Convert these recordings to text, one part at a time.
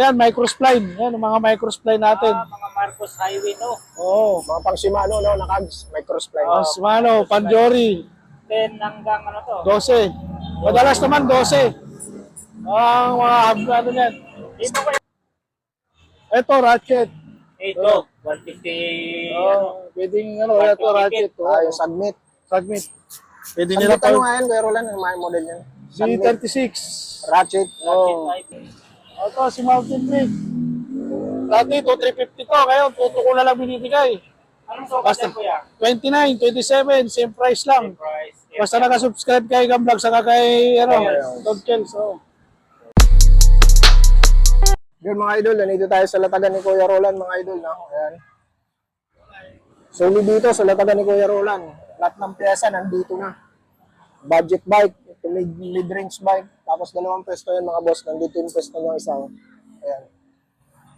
Yan, microspline. Yan, ang mga microspline natin. Ah, mga Marcos Highway, no? Oo. Mga pang Shimano, no, nakags, microspline. Oh, Shimano, Panjori, 10 hanggang ano to? 12. Madalas naman 12. Ang mga hub ano yan. Dito ko Ito, ratchet. Ito, 150. ano, Oh, pwedeng ano, ito, ratchet. Oh, Ah, yung submit. Submit. Pwede nila Submit pa ano nga yan, Kuya Roland, yung model. Submit, C36. ratchet. Oh. Ito, si Mountain Peak. Dati, 2,350 to. Ngayon, tuto ko na lang binibigay. Anong sukat Basta. yan, kuya? 29, 27, same price lang. Price. Basta nakasubscribe kay Gamblog, saka kay, ano, Dog Chels. Oh. Yun mga idol, nandito tayo sa latagan ni Kuya Roland, mga idol. No? Ayan. Solid dito sa latagan ni Kuya Roland. Lahat ng pyesa nandito na. Budget bike, ito mid- mid-range bike. Tapos dalawang pwesto yan mga boss. Nandito yung pwesto niya isa. oh. Ayan.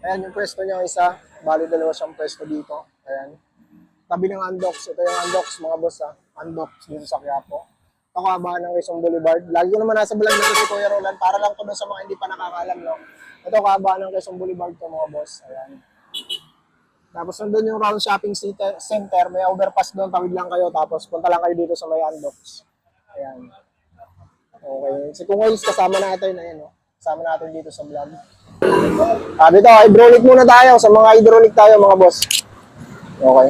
Ayan yung pwesto niya isa. Bali dalawa siyang pwesto dito. Ayan. Tabi ng Undox. Ito yung Undox mga boss ha. Undox yun sa Quiapo. Ito kabahan ng Quezon Boulevard. Lagi ko naman nasa vlog nito si Kuya Roland para lang doon sa mga hindi pa nakakalam. No? Ito kabahan ng Quezon Boulevard to mga boss. Ayan. Tapos nandun yung round shopping center, may overpass doon, tawid lang kayo, tapos punta lang kayo dito sa may unbox. Ayan. Okay. Si Kung Wales kasama natin, ayan, no? Kasama natin dito sa vlog. Ah, dito, hydraulic muna tayo. Sa mga hydraulic tayo, mga boss. Okay.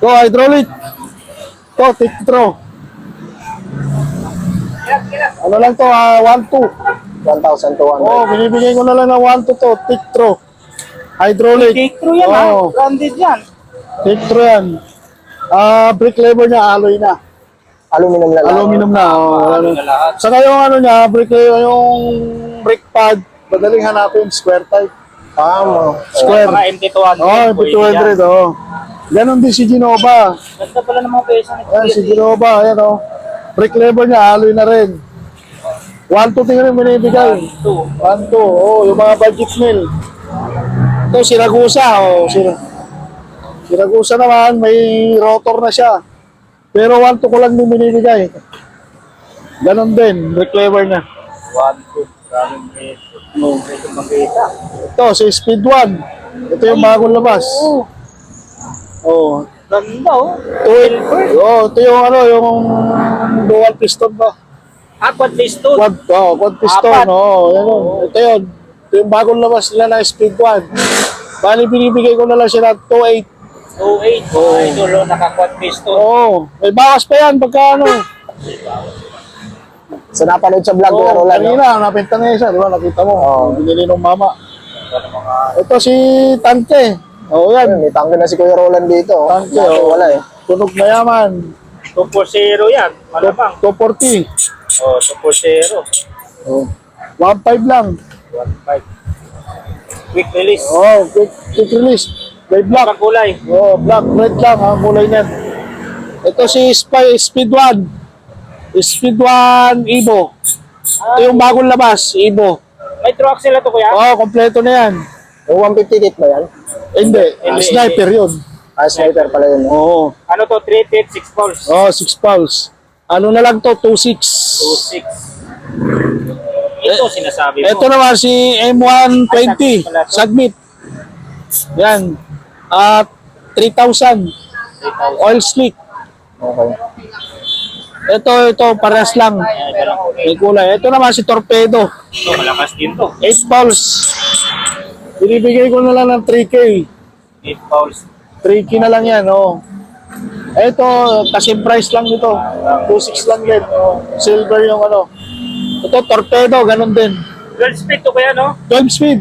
Ito, hydraulic. Ito, tick throw. Ano lang to, ah, 1-2. 1,200. Oh, binibigay ko na lang ng 1-2 to, tick throw. Hydraulic. Take through yan, Oo. ha? Branded yan. Tick throw yan. Ah, brick lever niya, alloy na. Aluminum na lang. Aluminum na. Oh, lahat. Saka yung ano niya, brick yung brick pad, madaling hanapin, square type. Tama. Square. Mga MT200. Oh, pwede MP200, yan. oh. Ganon din si Genova. Ganda pala ng mga pesa nito. Ayan, si Genova, ayan, oh. Brick lever niya, alloy na rin. 1-2 tingnan yung binibigay. Two. 1-2, oh, yung mga budget mill. Ito, Siragusa, oh. Sir Siragusa naman, may rotor na siya. Pero 1-2 ko lang din binibigay. Ganon din, lever na. One, two. Maraming peso. No, peso pang kita. Ito, si Speed 1. Ito yung bagong labas. Oh, Ganda, oh. Ito, oh, ito yung ano, yung dual piston ba? Aqua piston. Quad, oh, quad piston, Apat. oh, yan oh. Ito yun. Ito yung bagong labas nila na Speed 1. Bali, binibigay ko na lang siya ng 2.8. 08. Oh. Idol, oh, naka-quad piston. Oo, may bawas pa yan pagka ano. So napanood sa vlog, Kuya Oh, Roland, no? kanina, napinta na isa, di ba? Nakita mo, Oo. binili ng mama. Ito si Tante. Oh, yan. May tangke na si Kuya Roland dito. oh. Tangke, Dati oh. wala eh. Tunog na yaman. 240 yan. Malamang. 240. Oh, 240. Oh. 1.5 lang. 1.5. Quick release. Oh, quick, quick release. May black. Ang kulay. Oh, black, red lang ang kulay net. Ito si Spy, Speed 1. Speed 1 Evo. Ito yung bagong labas, Evo. May true axle na to, kuya? Oh, kompleto na yan. Yung 150 kit ba yan? Hindi, Hindi, sniper yun. Ah, sniper pala yun. oh. Oo. Ano to? 3 feet, 6 poles. Oh, 6 pulse. Ano na lang to, 2.6. 2.6. Ito sinasabi mo. Ito naman si M120, submit. Yan. At 3,000. 3,000. Oil slick. Okay. Ito, ito, pares lang. May kulay. Ito naman si Torpedo. Ito, malakas din to. 8 pulse. Binibigay ko na lang ng 3K. 8 poles. 3K na lang yan, oh. Ito, kasi price lang nito. 2.6 lang din. Oh. Silver yung ano. Ito, Torpedo, ganun din. 12 speed to kuya, no? 12 speed.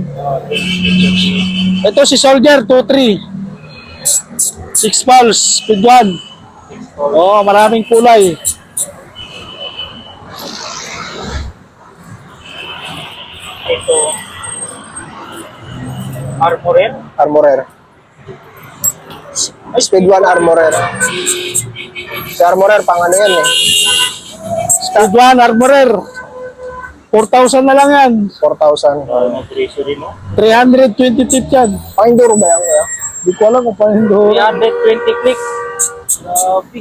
Ito si Soldier, 2.3. 6 pulse, speed 1. Oh, maraming kulay. Ito. Armorer. Armorer. Speed 1 Armorer. Si Armorer, pang ano yan eh. Speed 1, Armorer. 4,000 na lang yan. 4,000. Oh, may preso din, no? 320 feet yan. Pang enduro ba yan, kuya? Di ko alam kung paano. 320 clicks. Grabe.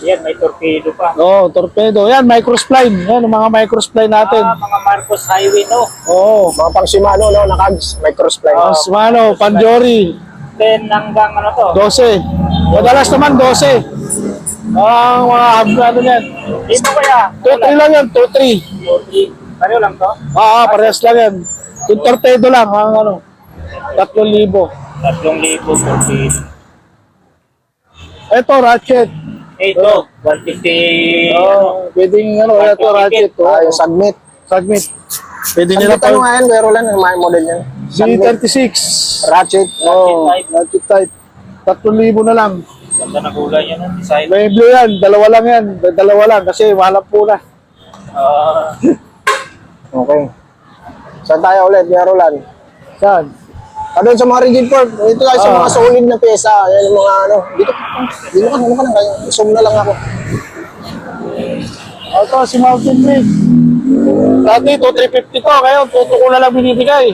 Yan, may torpedo pa. Oh, torpedo. Yan, microspline. Yan, yung mga microspline natin. Ah, mga Marcos Highway, no? Oo. Oh, Mga pang Shimano, no, nakags, microspline. oh, Shimano, Panjori, 10 hanggang ano to? 12. Madalas naman 12. Ang mga hub na ano yan. Dito kaya? 2-3 lang yan, 2-3. 40. Pareho lang to? Ah, ah, parehas lang yan. Yung torpedo lang, ang ano, 3,000. 3,000 torpedo. Ito, ratchet. Ito, 150. ano? Oh, pwedeng ano, ito, ratchet. Ah, Oh, yung submit. submit. Pwede nila Submit ano pa nga yan, Kuya Roland, yung model. Submit, C36. ratchet. Oh, ratchet type. 3,000 na lang. Ganda na kulay yan, ang design. May blue yan, dalawa lang yan. Dalawa lang kasi walang pula. Ah, Okay. Saan tayo ulit, Kuya Roland? Saan? Ah, doon sa mga rigid fork, dito tayo sa Ah. mga solid na pyesa. Yan yung mga ano. Dito, dito ka, ano ka na, kaya zoom na lang ako. Ito, si Mountain Break. Dati, 2,350 to. Ngayon, 2 ko na lang binibigay.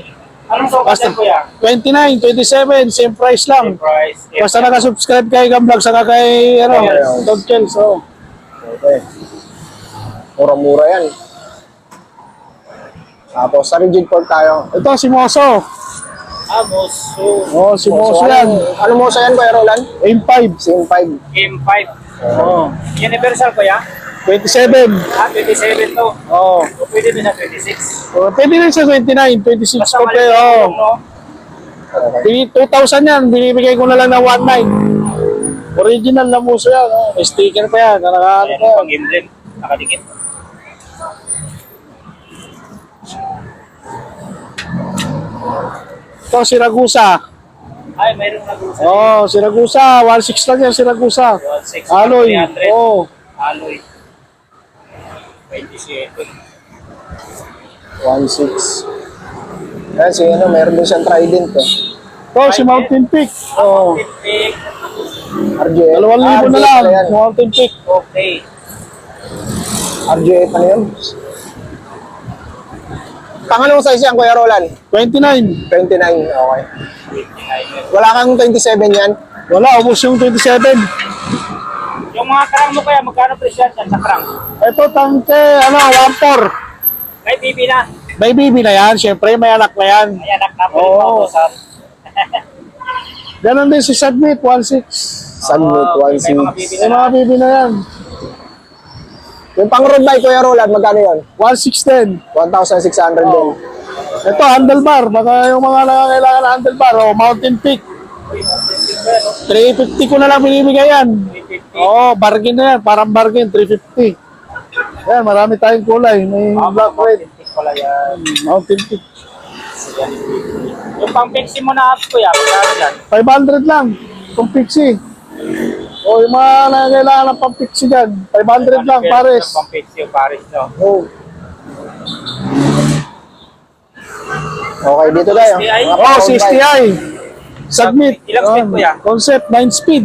anong sukat Basta, yan, kuya? 29, 27, same price lang. Price. Basta nakasubscribe kay Gamblog, saka kay, ano, Yes. Dog Chels. Oh. Okay. Mura-mura yan. Tapos sa rigid fork tayo. Ito, si Moso. Ah, Moso. Oh, si Moso So, yan. Ano, mo sa yan, Kuya Roland? Aim 5. Sim 5. M5. Oh. Universal, kuya? 27. Ah, 27 to. Oh. O pwede din sa 26. oh. Pwede rin sa 29, 26 Basta ko maliit oh. Bini- 2,000 yan, binibigay ko na lang ng 1,900. Original na Moso yan. Oh. May sticker pa yan. Nakakaano pa yan. pang emblem. Nakadikit. Ito, si Ragusa. Ay, mayroong nag-uusap. Oh, si Ragusa. 1,600 lang yan, si Ragusa. 1,600, Alloy. 300. Oh. Alloy. 27. 1.6. Yan, si ano, meron din siyang trident. Eh. Ito, si Mountain Peak. Oh. Titik. RGA. 2,000 na lang. pala yan. Mountain Peak. Okay. Pa na yun. Pangalawang size yan, Kuya Roland? 29. 29, okay. 29. Wala kang 27 yan? Wala, ubos yung 27. Yung mga karang mo kaya, magkano presyo yan sa karang? Ito, tangke, ano, 1,400. May bibi na. May bibi na yan, syempre, may anak na yan. May anak na po sa Ganon din si Submit, 1,600. Submit, Ah, may mga 1.6. bibi May mga bibi na yan. Yung pang road bike, Kuya Roland, magkano yun? 1,610. 1,600 din. Ito, handlebar. Baka yung mga nangangailangan ng handlebar. O, Mountain Peak. 350 ko na lang binibigay yan. 350. Oo, bargain na yan. Parang bargain, 350. Yan, marami tayong kulay. May Ah, black, red, Mountain pala yan. Mountain Peak. Yung pang pixie mo na kuya, magkano yan? 500 lang. Kung pixie. O, yung mga nangangailangan ng pixie dyan. 500 lang, pares. Pixie yung pares, no? Oh. Okay, dito tayo. STI? Mga Oh, pang road si bike. STI. Submit. Ilang speed po yan? Concept, 9 speed.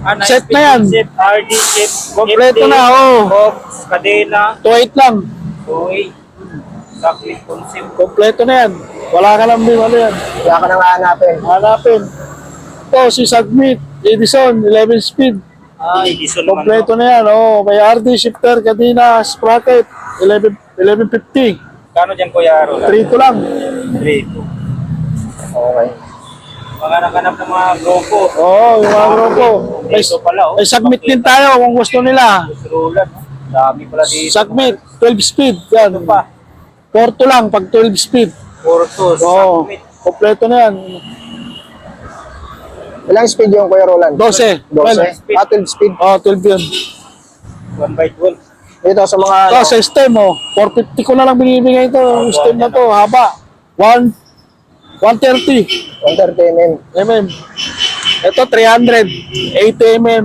Ah, nice Set speed na yan. Set, RD, chip, Kompleto na, oh. Box, kadena, 2.8 lang. toy, chocolate concept. Kompleto na yan. Wala ka lang din, ano yan. Kaya ka nang hahanapin. Hanapin. Ito, si Submit. Edison, 11 speed. Ah, Edison naman. Kompleto na yan. Oh, may RD, shifter, kadena, sprocket. 11, 1150. Kano dyan kuya Roland? 3 lang. 3. Okay. Mga naganap ng mga grupo. Oo, oh, yung mga grupo. May, pala, oh. may submit din tayo kung gusto nila. Oh. Dami pala dito. Submit, 12 speed. Yan. Ito pa. Porto lang pag 12 speed. Portos, Oo, submit. kompleto na yan. Ilang speed yung Kuya Roland? 12. 12. Ah, 12 speed. Oh, 12 yun. 1 by 12. Dito sa mga... Ito, sa stem, oh. 450 ko na lang binibigay ito. Yung stem na to, haba. 1, 130 entertainment. mm. Ito, 300. 80 mm.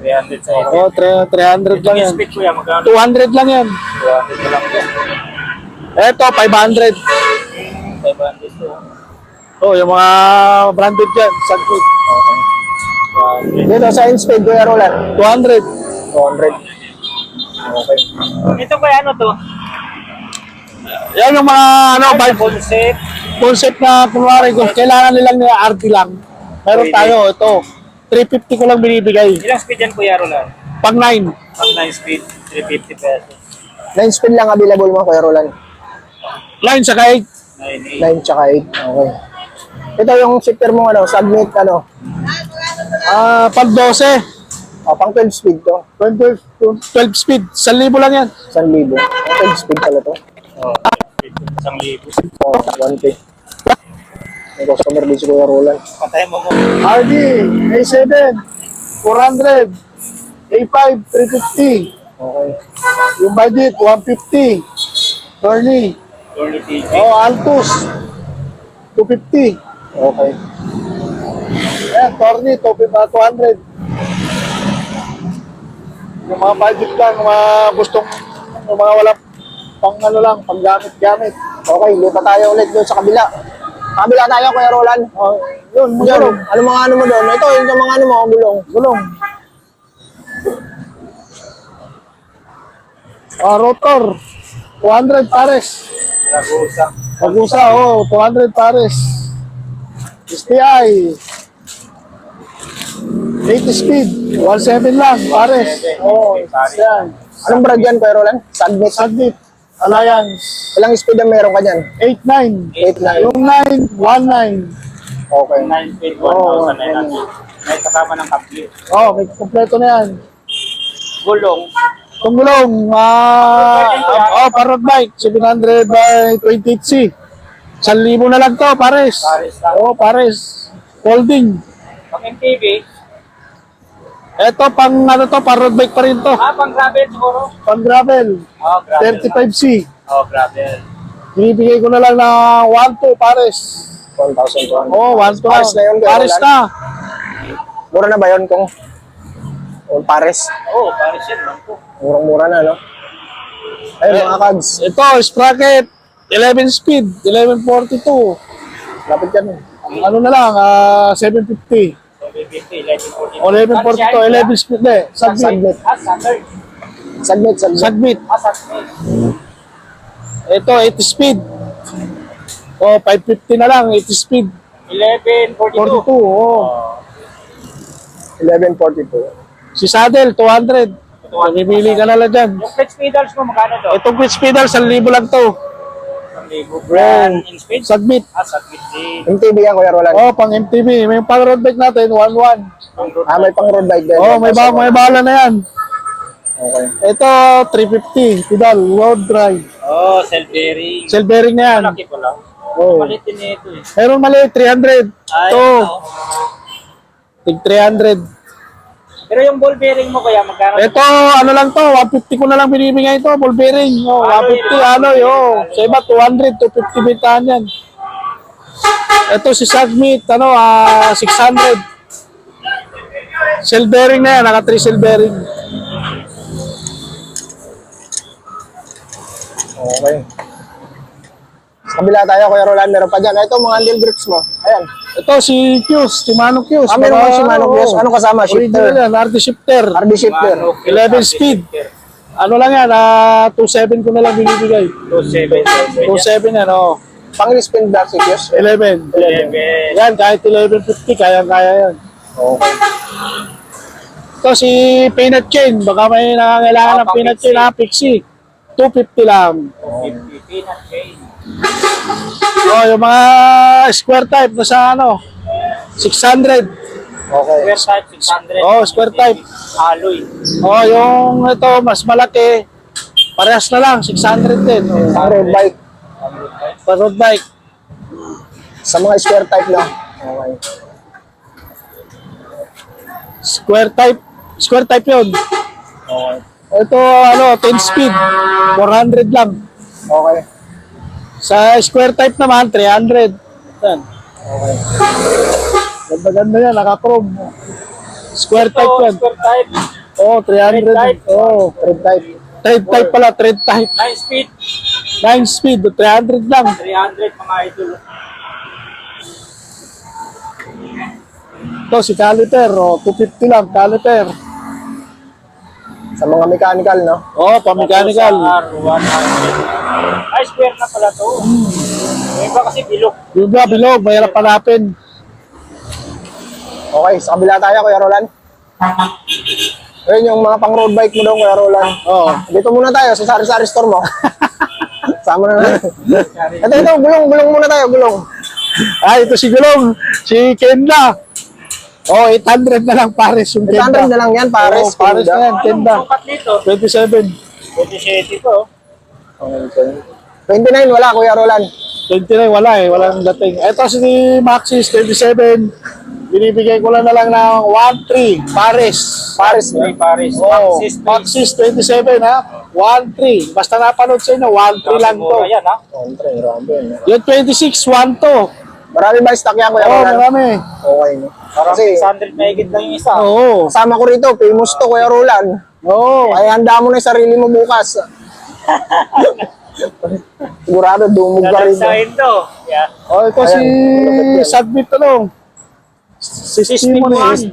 300 sa. Oh, 300 lang yan. speed kuya, magkano? 200 lang yan. 200 na lang to. Ito, 500. 500 to. Oh, yung mga branded dyan. Saglit. Dito sa in-speed, Kuya Roland. 200. 200. Okay. Ito kuya, ano to? Yan yung mga ano, Ano bike concept? concept na kunwari kung kailangan nilang ni RT lang. Meron Pwede. tayo, ito. 350 ko lang binibigay. Ilang speed yan kuya Roland? Pag 9. Pag 9 speed, 350 pesos. 9 speed lang available mo, Kuya Roland. 9 sa 8. 9, 9 tsaka 8. Okay. Ito yung shifter mo, ano, submit, ano, Ah, pag 12. oh, pang 12 speed to. 12, 12 speed. 1,000 lang yan. 1,000. Pang 12 speed pala to. Oh, isang libo. Oh, 1K. May customer din si Kuya Roland. Patay mo mo. RD, A7, 400, A5, 350. Okay. Yung budget, 150. Tony. Journey TV. Oh, Altus, 250. Okay. Ayan, Tony, 200. Yung mga budget lang, yung mga gustong, yung mga wala pang ano lang, pang gamit-gamit. Okay, lipat tayo ulit doon sa kabila. Sa kabila tayo, Kuya Roland. Oh, yun, gulong. ano mga ano mo doon? Ito, yung mga ano mo, gulong. Gulong. Ah, rotor. 200 pares. Ragusa. Pagusa, oh, 200 pares. STI. 80 speed. 17 lang, pares. Oh, yan. Anong brand yan, Kuya Roland? Submit. Submit. Alliance. Ilang speed ang meron ka dyan? 8-9. 8-9. Yung 9, 1-9. Okay. 9 speed, Oh, 1,900. May kasama ng kapli. Oh, may kompleto na yan. Gulong. Itong gulong, ah, oh, parrot bike, 700 by 28C. 1,000 na lang to, pares. Pares lang. Oh, pares. Folding. Pang MTV. Ito, pang ano to, parrot bike pa rin to. Ah, pang gravel siguro. Pang gravel, Oh, gravel. 35C. Oh, gravel. Binibigay ko na lang na 1-2 pares. 1,200. Oh, 1-2 lang. Pares na yun, Pares na. Mura na ba yun kung o pares? Oh, pares yan. Murang-mura na, no? Ayun, mga kags. Ito, sprocket, 11 speed, 1142. Lapit ka nun. Ano na lang, ah, 750. 750, 1140. O 1142, 11 speed na eh. Submit. Submit. Ah. Submit, submit. Submit. Ah, Saturn. Ito, 80 speed. O, 550 na lang, 80 speed. 1142. 42, oo. Oh. 1142. Si Saddle, 200. Mamimili ka na lang dyan. Yung flex pedals mo, magkano to? Itong pitch pedal, 1,000 lang to. 1,000. Brand in speed? Submit. Ah, submit din. MTB yan, Kuya Roland. Oh, pang MTV. May pang road bike natin, 1-1. Pang road Ah, may pang road bike din. Oh, may, ba may bala na yan. Okay. Ito, 350. Pedal, road drive. Oh, self-bearing. Cell bearing na yan. Malaki ko lang. Oh. Malit din ito eh. Meron mali, 300. Ay, Ito, ito. tig 300. Pero yung ball bearing mo kaya magkano? Ito, ano lang to, 150 ko na lang binibigay ito, ball bearing. Oh, 150, alloy, oh. Sa iba, 200, 250 bintahan yan. Ito si Submit, ano, ah, 600. Cell bearing na yan, naka 3 cell bearing. Okay. Sa kabila tayo, Kuya Roland. Meron pa dyan. Ito, mga handle grips mo. Ayan. Ito si Q's, si Mano Q's. Ah, meron Mga, pa si Mano Q's. oh, Ano kasama? Original Shifter? yan, RD shifter. RD shifter. Manok, 11 speed. Ano lang yan, ah, 2.7 ko na lang binibigay. 27. 2.7 yan, oh. Pang spin black seats. 11. 11. Yan, kahit 11.50, kaya-kaya yan. Okay. Ito si peanut chain, baka may nangangailangan Ah, ng pang peanut chain na Pixie. 250 lang. 50 peanut chain. Oh, yung mga square type na sa ano, 600. Okay. Square type, 600. Oh, square type. Alloy. Oh, yung ito, mas malaki, parehas na lang, 600 din. Oh, Pang road bike. pa road bike. Sa mga square type na. Okay. Square type, square type yun. Okay. Ito, ano, 10 speed, 400 lang. Okay. Sa square type naman, 300. Yan. Okay. Ganda-ganda yan, naka-chrome. Square type yan. square type. Oh, 300. Thread type. Oh, Road type. thread type pala, thread type. 9 speed. 9 speed, 300 lang. 300 mga idol. Ito, si caliper, oh, 250 lang, caliper. Sa mga mechanical, no? Oh, pa-mechanical. R100. Ay, square na pala to. Yung iba kasi bilog. Yung ba, bilog, mahirap hanapin. Okay. Sa kabila tayo, Kuya Roland. Ayun yung mga pang road bike mo daw, Kuya Roland. Oo. Dito muna tayo sa sari-sari store mo. Sama na lang. Ito, ito, gulong, gulong muna tayo, gulong. Ah, ito si Gulong. Si Kenda. Oh, 800 na lang pares yung 800 Kenda. na lang yan, pares. Oo, pares na yan, Kenda. Anong sukat dito? 27. 27 po. 29, wala, Kuya Roland. 29, wala eh. Walang dating. Ito si Maxis, 27. Binibigay ko lang na lang ng 1-3 pares. Pares. May Paris. Oh, Maxis, Maxis 27 ha. 1-3. Basta napanood sa inyo, 1-3 lang to. Yan ha. Kontra, grabe. no? Yung 26, 1-2. Marami ba stock yan, Kuya Oo, Roland? marami. Okay, no? Parang Kasi, 600 na higit lang yung isa. Oo. kasama ko rito, famous to, Kuya Roland. Oo. Ay, handa mo na yung sarili mo bukas. Sigurado, dumog ka rin. Nalansahin to. Yeah. Oh, ito si Ayan. Submit ano. System mo na eh.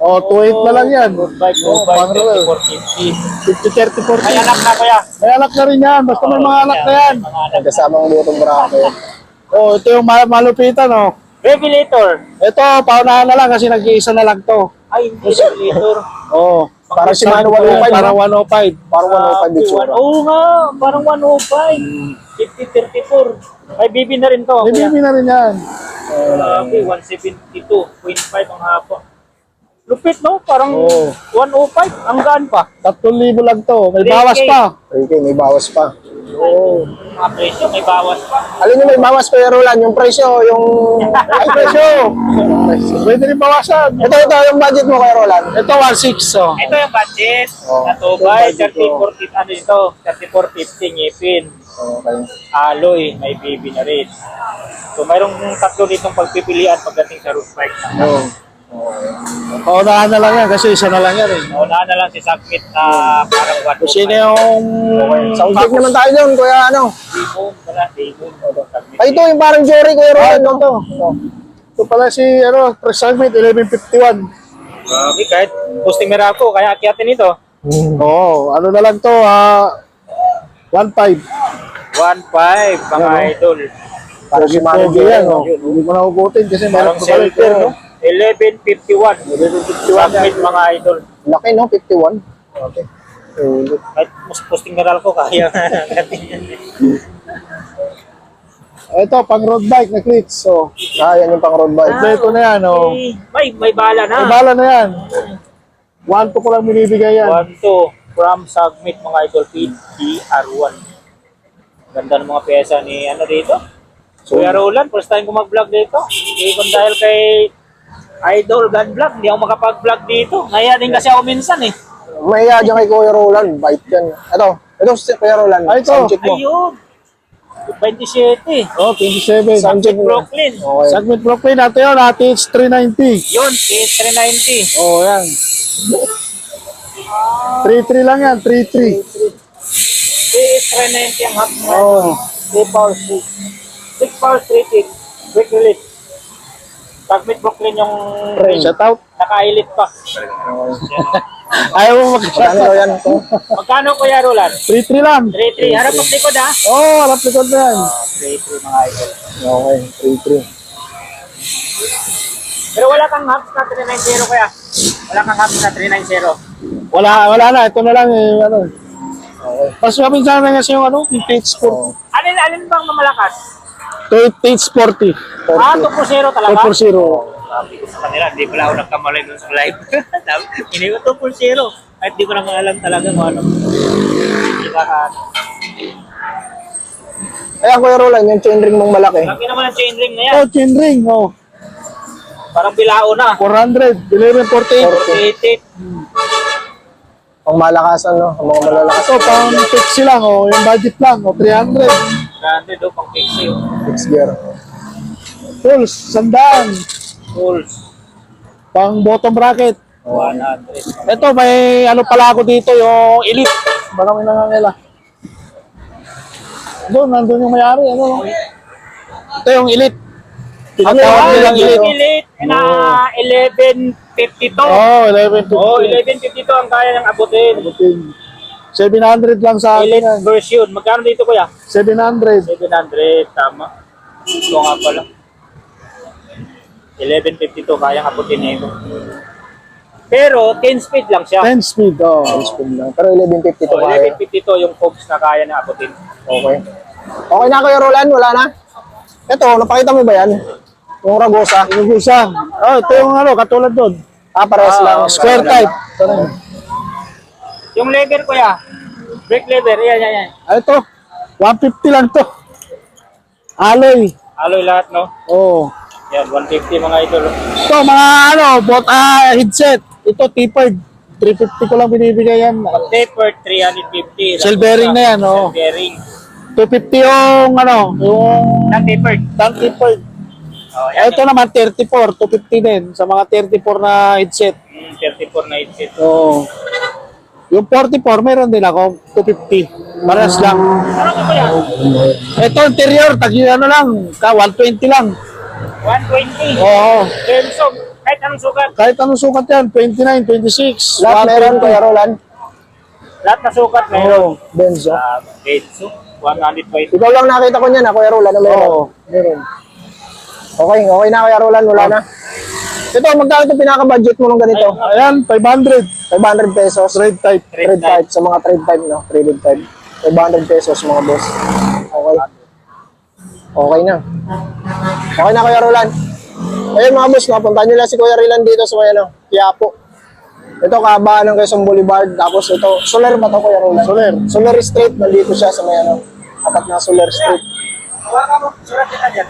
Oh, 2.8 na lang yan. Bike, Oh, oh, bike, pang roll. 50, 50, 30, 40. May anak na kuya. May anak na rin yan. Basta may mga anak na yan. Kasama ang butong bracket. Oh, ito yung ma- malupitan oh. Regulator. Ito, paunahan na lang kasi nag-iisa na lang to. Ay, hindi regulator. Oh. Parang si Mano 105, Parang no? 105. Parang 105 yung tsura. Oo nga, parang 105. 50-34. Ay, bibi na rin to. May kuya. bibi na rin yan. Grabe, 172.5 ang hapa. Lupit no? Parang Oo. 105. Ang gaan pa. 3,000 lang to. May 3K. bawas pa. Okay, may bawas pa. Oo. Mga presyo, may bawas pa. Alin yung may bawas, Kuya Roland? Yung presyo, yung... Ay, presyo. Pwede rin bawasan. Ito, ito, yung budget mo, Kuya Roland. Ito, 1.6 oh. Ito yung budget. Oh, Natubay, ito yung budget 30-40, ano ito? 3450 ngipin. Okay. Alloy, may baby na rin. So, mayroong tatlo ditong pagpipilian pagdating sa road bike. Oh. Paunahan na lang yan kasi isa na lang yan eh. Unahan na lang si Submit na parang 105. Kung sino yung... Sound check naman tayo doon, Kuya ano. Demon, wala, Demon. Ay, ito yung parang jury, Kuya Ah, Roland. ito, no? ito. Ito pala si, ano, segment, 1151. Grabe, kahit posting Merako, kaya akyatin ito. Oo, ano na lang to, ah, 1.5. 1.5, mga Ano? idol. Parang si Jury, yan, no? oh. Hindi mo na ubutin kasi Parang meron ko pala silver, ito, no? 11.51. 1151 Submit, mga idol. Laki, no? 51. Okay. Ulit. Kahit mas posting Merako, kaya akyatin yan. Ito, pang road bike na cleats. So, Ah, yan yung pang road bike. kompleto na yan, oh. May, may bala na. May bala na yan. 1 to ko lang binibigay yan. 1, 2, from Submit mga idol PDR1. Ganda ng mga pyesa ni ano dito. Kuya Roland, first time ko mag-vlog dito. Hindi ko dahil kay Idol Gun Vlog, hindi ako makapag-vlog dito. Ngaya din kasi ako minsan eh. May iya dyan kay Kuya Roland. Bite yan. Ito. Ito si Kuya Roland. Ah, ito. Sound check mo. Ayun. 27. Oh, 27. Sound check mo. Brooklyn. Okay. Segment Brooklyn natin yun, natin it's 390. Yun, K390. Oh, yan. 3-3 lang yan, 3-3. K390 ang hap mo. Oh. 3 power 6. 6 power 3 tick. Quick release. Submit Brooklyn yung Shout out. naka-elite pa. Ayaw mo mag Magkano daw yan? Ito. Magkano Kuya Roland? 3-3 lang. 3-3. Harap ang likod ha. Oh, harap likod na yan. 3-3 mga idol. Okay. 3-3. Pero wala kang hubs na 390 kuya. Wala kang hubs na 390. Wala, wala na. Ito na lang eh. Ano. Mas mabinsan na kasi yung ano, yung page 40. Alin, alin bang mamalakas? Page 40. Ah, 2.0 talaga? 4-0. Sabi ko sa kanila, hindi pala ako nagkamalay dun sa live. Hindi ko 2.0. At di ko naman alam talaga kung ano. Hindi ka Ayan, Kuya Roland, yung chainring mong malaki. Laki naman ang chain ring na yan. Oh, chain ring. Oh. Parang bilao na. 400. 1148. 88. Pang malakasan, no? Ang mga malalakas. Ito, pang fixie lang. Oh. Yung budget lang. Oh. 300. Grande do, pang pixie. oh. Fixed gear. Tools, sandaan. Tools. Pang bottom bracket. 100. Ito, may ano pala ako dito, yung elite. Baka may nangangila. Doon, nandun yung may-ari. Ano, no? Ito yung elite. Tinatawag Ah, nilang elite. elite na 1152. Oh, 1150. Oh, 1152 ang kaya niyang abutin. 700 lang sa akin Elite yan. version. Magkano dito kuya? 700. 700. Tama. Ito nga pala. 1152 kayang abutin niya ito. Pero 10 speed lang siya. 10 speed, oh. Speed lang. Pero 1150 to So, kaya. 1152 yung cogs na kaya na abutin. Okay. Okay na Kuya Roland, wala na. Ito, napakita mo ba yan? Yung Ragosa. Ragusa. Oh, ito yung ano, katulad doon. Ah, parehas Ah, lang. okay. Square type. Ito na yun. Yung lever kuya, brake lever, yan, yan, yan. Ah, ito. 150 lang to. Alloy. Alloy lahat, no? Oh. Yan, 150 mga idol. Ito, mga ano, bot, ah, headset. Ito, tapered. 350 ko lang binibigay yan. Tapered 350. Shell bearing na yan, oh. Shell bearing. 250 yung, ano, yung Non-tapered. tank tapered. Oh, Eh, ito naman, 34. 250 din. Sa mga 34 na headset. Mm, 34 na headset. Oo. Yung 44, meron din ako. 250. Parehas lang. Ano kuya? Ito, interior, tagi ano lang. Ka, 120 lang. 120. Oo. Benzo, kahit anong sukat. Kahit anong sukat yan, 29, 26. Lahat meron, Kuya Roland. Lahat na sukat meron. Oo. Benzo. Ah, Benzo, 120. Ikaw lang nakita ko niyan, ha, Kuya Roland, na meron. Oo. Meron. Okay, okay na Kuya Roland, wala na. Ito, magkano ito pinaka-budget mo nung ganito? Ayan, 500. 500 pesos. Trade type. Trade type. Sa mga trade type, no? Trade type. 500 pesos, mga boss. Okay. Okay na. Okay na, Kuya Roland. Ayun, mga boss, napunta nyo lang si Kuya Roland dito sa may, ano, Quiapo. Ito, kahabaan ng Quezon Boulevard. Tapos ito, Soler ba ito, Kuya Roland? Soler. Soler Street, nandito siya sa may, ano, apat na Soler Street. Mo, surat kita dyan.